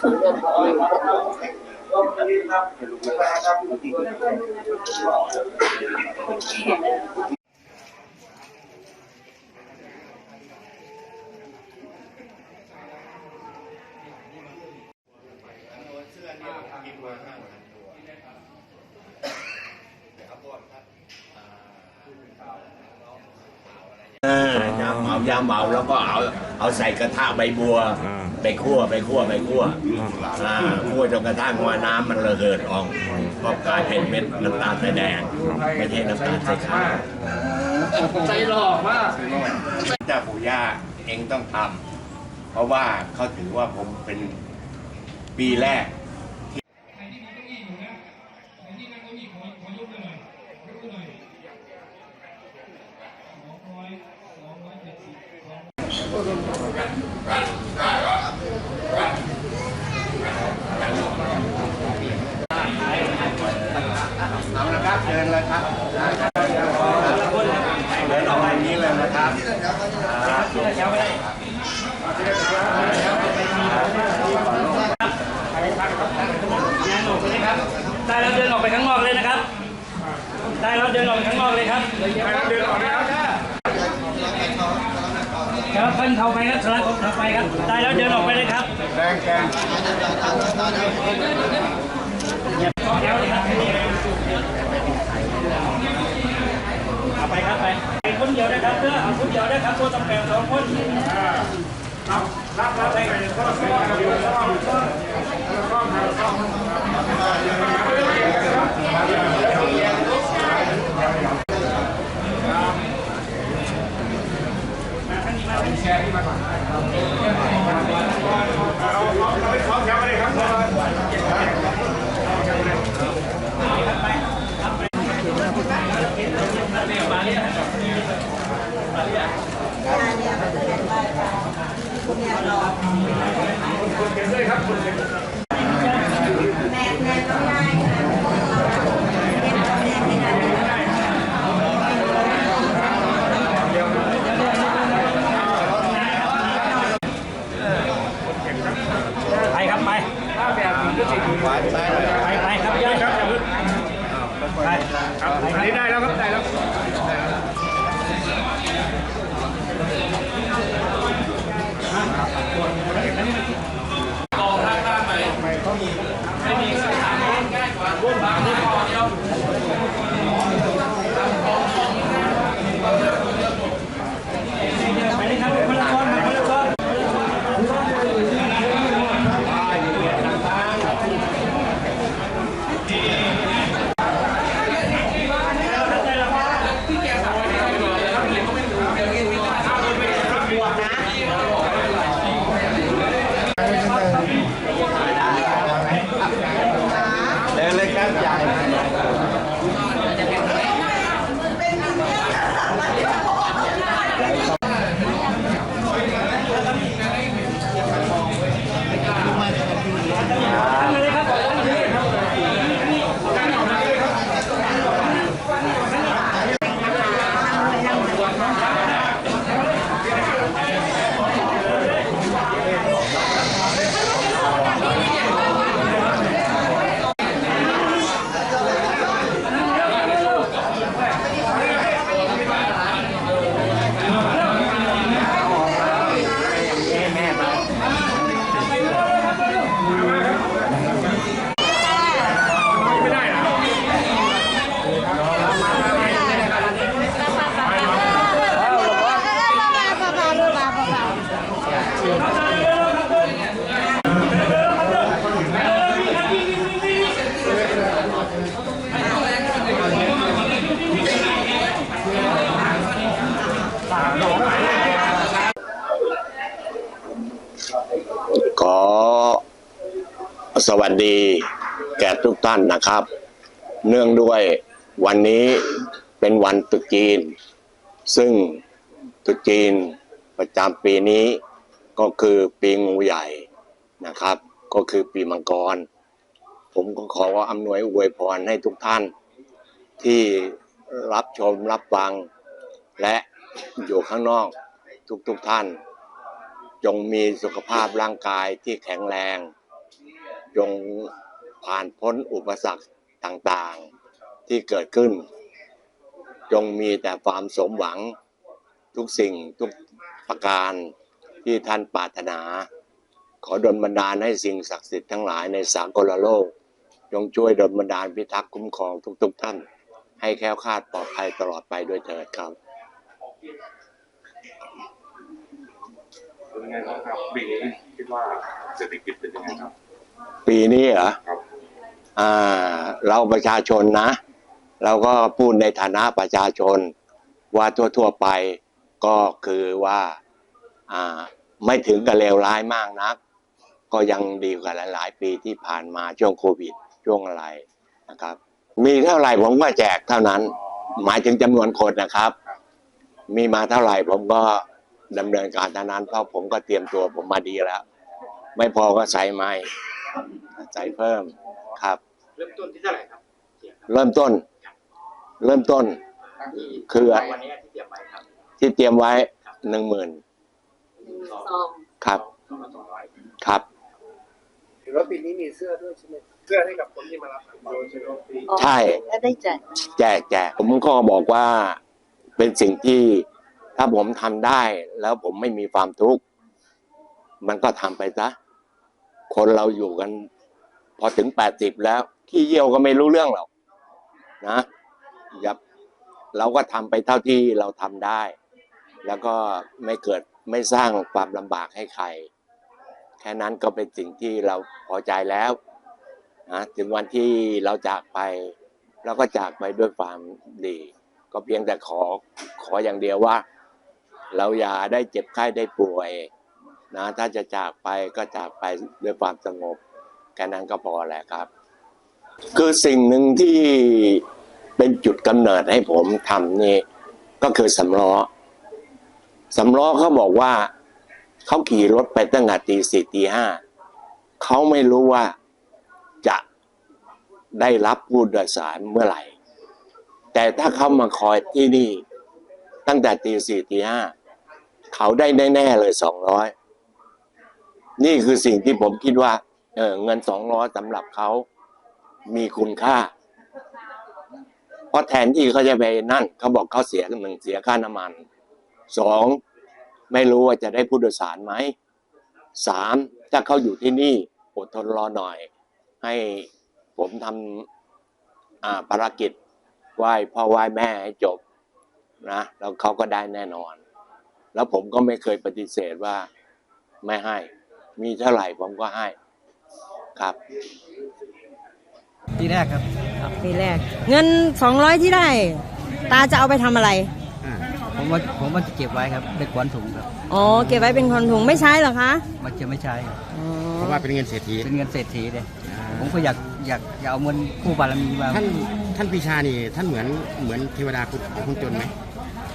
เออยาเมายาเมาแล้วก็เอา เอาใส่กระทะใบบัว อ่า ไปคั่วไปคั่วไปคั่วอ่าคั่วจนกระทั่งว่าน้ำมันระเหิดออกก็กลายเป็นเม็ดน้ำตาลทรายแดงไม่ใช่น้ำตาลทรายขาว ใจหล่อมาก เจ้าปู่ย่าเองต้องทำเพราะว่าเขาถือว่าผมเป็นปีแรกเอา ละครับเดินเลยครับเดินออกมาอย่างนี้เลยนะครับได้แล้วเดินออกไปข้างนอกเลยนะครับ ได้แล้วเดินออกไปข้างนอกเลยครับเดินออกนะครับ ครับขึ้นเข้าไปครับสลับเข้าไปครับ ได้แล้วเดินออกไปเลยครับแดงแกงเดี๋ยวเลยครับเอาไปครับไปไปคนเดียวนะครับเพื่อเอาคนเดียวนะครับตัวต้องแปลงสองคนรับรับรับไปกันก็ไปไป คุณผู้ชมครับ เดินเลยครับใหญ่ สวัสดีแก่ทุกท่านนะครับ เนื่องด้วยวันนี้เป็นวันตรุษจีน ซึ่งตรุษจีนประจำปีนี้ก็คือปีงูใหญ่นะครับ ก็คือปีมังกร ผมก็ขออำนวยอวยพรให้ทุกท่าน ที่รับชมรับฟัง และอยู่ข้างนอกทุกๆทท่าน จงมีสุขภาพร่างกายที่แข็งแรง จงผ่านพ้นอุปสรรคต่างๆที่เกิดขึ้น จงมีแต่ความสมหวังทุกสิ่งทุกประการที่ท่านปรารถนา ขอดลบันดาลให้สิ่งศักดิ์สิทธิ์ทั้งหลายในสากลโลก จงช่วยดลบันดาลพิทักษ์คุ้มครองทุก ๆ ท่าน ให้แค้วคาดปลอดภัยตลอดไปด้วยเถิดครับเป็นไงครับปีนี้คิดว่าเศรษฐกิจเป็นยังไงครับ ปีนี้เหรอครับอ่า เราประชาชนนะ เราก็พูดในฐานะประชาชน ว่าทั่ว ๆ ไปก็คือว่าอ่า ไม่ถึงกับเลวร้ายมากนัก ก็ยังดีกว่าหลาย ๆ ปีที่ผ่านมาช่วงโควิด ช่วงอะไรนะครับ มีเท่าไหร่ผมก็แจกเท่านั้น หมายถึงจำนวนคนนะครับ มีมาเท่าไหร่ผมก็ดำเนินการเท่านั้นเพราะผมก็เตรียมตัวผมมาดีแล้ว ไม่พอก็ใส่ไม้ ใส่เพิ่มครับ เริ่มต้นที่เท่าไหร่ครับเสียครับเริ่มต้น เริ่มต้นทั้งที่คือวันนี้ที่เตรียมไว้ครับที่เตรียมไว้หนึ่งหมื่นสองครับสองร้อยสองร้อยครับเห็นว่าปีนี้มีเสื้อด้วยใช่ไหมเสื้อให้กับคนที่มารับโดยเฉพาะปีใช่แล้วได้แจกแจกแจกผมก็บอกว่าเป็นสิ่งที่ถ้าผมทำได้ แล้วผมไม่มีความทุกข์มันก็ทำไปซะ คนเราอยู่กัน พอถึงแปดสิบแล้ว ขี้เยี่ยวก็ไม่รู้เรื่องหรอกนะอย่าเราก็ทำไปเท่าที่เราทำได้ แล้วก็ไม่เกิดไม่สร้างความลำบากให้ใคร แค่นั้นก็เป็นสิ่งที่เราพอใจแล้วนะถึงวันที่เราจากไปเราก็จากไปด้วยความดี ก็เพียงแต่ขอขออย่างเดียวว่า เราอย่าได้เจ็บไข้ได้ป่วย นะถ้าจะจากไปก็จากไปด้วยความสงบ แค่นั้นก็พอแหละครับ คือสิ่งหนึ่งที่เป็นจุดกำเนิดให้ผมทำนี่ ก็คือสำล้อสำล้อเขาบอกว่าเขาขี่รถไปตั้งแต่ตีสี่ตีห้าเขาไม่รู้ว่าจะได้รับผู้โดยสารเมื่อไหร่ แต่ถ้าเขามาคอยที่นี่ ตั้งแต่ตีสี่ตีห้าเขาได้แน่ๆเลยสองร้อย นี่คือสิ่งที่ผมคิดว่า เออเงินสองร้อยสำหรับเขามีคุณค่า เพราะแทนที่เขาจะไปนั่นเขาบอกเขาเสียหนึ่งเสียค่าน้ำมันสองไม่รู้ว่าจะได้ผู้โดยสารไหมสามถ้าเขาอยู่ที่นี่อดทนรอหน่อย ให้ผมทำภารกิจไหว้พ่อไหว้แม่ให้จบนะแล้วเขาก็ได้แน่นอน แล้วผมก็ไม่เคยปฏิเสธว่าไม่ให้ มีเท่าไหร่ผมก็ให้ครับ ปีแรกครับปีแรก เงิน 200 ที่ได้ ตาจะเอาไปทำอะไรผมว่าผมว่าจะเก็บไว้ครับในขวัญถุงครับอ๋อ เก็บไว้เป็นคนถุงไม่ใช้เหรอคะมันจะไม่ใช้ครับอ๋อเพราะว่าเป็นเงินเศรษฐีเป็นเงินเศรษฐีเลยผมก็อยากอยากอยากเอาเงินคู่บารมีมาท่านท่านปีชานี่ท่านเหมือนเหมือนเทวดาคุณของคนจนไหม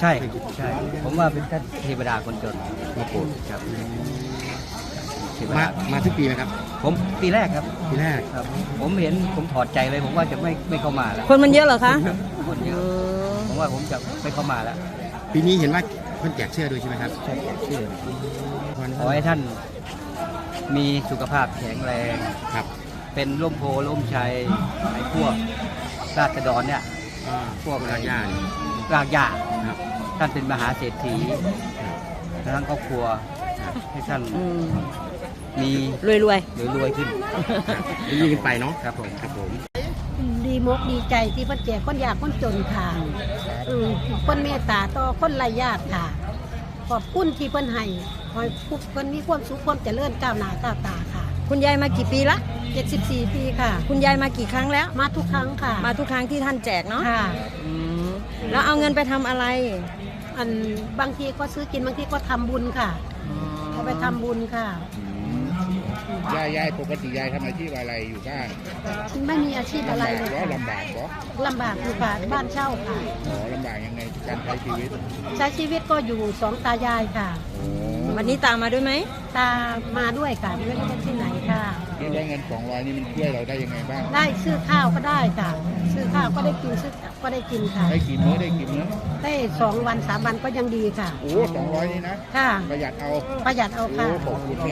ใช่ใช่ ผมว่าเป็นท่านเทวดาคนจนมาโปรดครับ เทวมาดามาทุกปีไหมครับ ผมปีแรกครับปีแรกครับ ผมเห็นผมถอดใจเลยผมว่าจะไม่ไม่เข้ามาแล้วคนมันเยอะเหรอคะคนเยอ๋อะอผมว่าผมจะไม่เข้ามาแล้ว ปีนี้เห็นว่าเพิ่นแจกเสื้อด้วยใช่ไหมครับใช่ชื่อวันขอให้ท่านมีสุขภาพแข็งแรงครับ เป็นร่มโพล่มชัยไอ้พวกราษฎรเนี่ยอ่าพวกรากหญ้านี่รากหญ้าครับท่านเป็นมหาเศรษฐีทั้งครอบครัวให้ท่าน อืมมีรวยรวยรวยๆขึ้นยิ่งขึ้นไปเนาะครับผมครับผม ดีมกดีใจที่เพิ่นแจกคนยากคนจนค่ะเออคนเมตตาต่อคนไร้ญาติค่ะ ขอบคุณที่เพิ่นให้ขอให้ผู้เพิ่นมีความสุขความเจริญก้าวหน้าก้าวตาค่ะๆคุณยายมากี่ปีละ 74 ปีค่ะ คุณยายมากี่ครั้งแล้ว มาทุกครั้งค่ะมาทุกครั้งที่ท่านแจกเนาะค่ะ อืมแล้วเอาเงินไปทำอะไรอันบางทีก็ซื้อกินบางทีก็ทำบุญค่ะเอาไปทำบุญค่ะ ยายยายปกติยายทำอาชีพอะไรอยู่บ้านไม่มีอาชีพอะไรลำบากเลยบ่ค่ะลำบากบ่ลำบากอยู่ค่ะบ้านเช่าค่ะ อ๋อลำบากยังไงการใช้ชีวิตใช้ชีวิตก็อยู่สองตายายค่ะวันนี้ตามมาด้วยไหม ตามาด้วยค่ะไม่รู้จะที่ไหนค่ะ ที่ได้เงินสองร้อยนี่มันช่วยเราได้ยังไงบ้างได้ซื้อข้าวก็ได้ค่ะ ซื้อข้าวก็ได้กินซึก็ได้กินค่ะ ได้กี่มื้อได้กี่มื้อได้สองวันสามวันก็ยังดีค่ะ โอ้สองร้อยนี่นะค่ะ ประหยัดเอาประหยัดเอาโอ้ค่ะ ขอบคุณแม่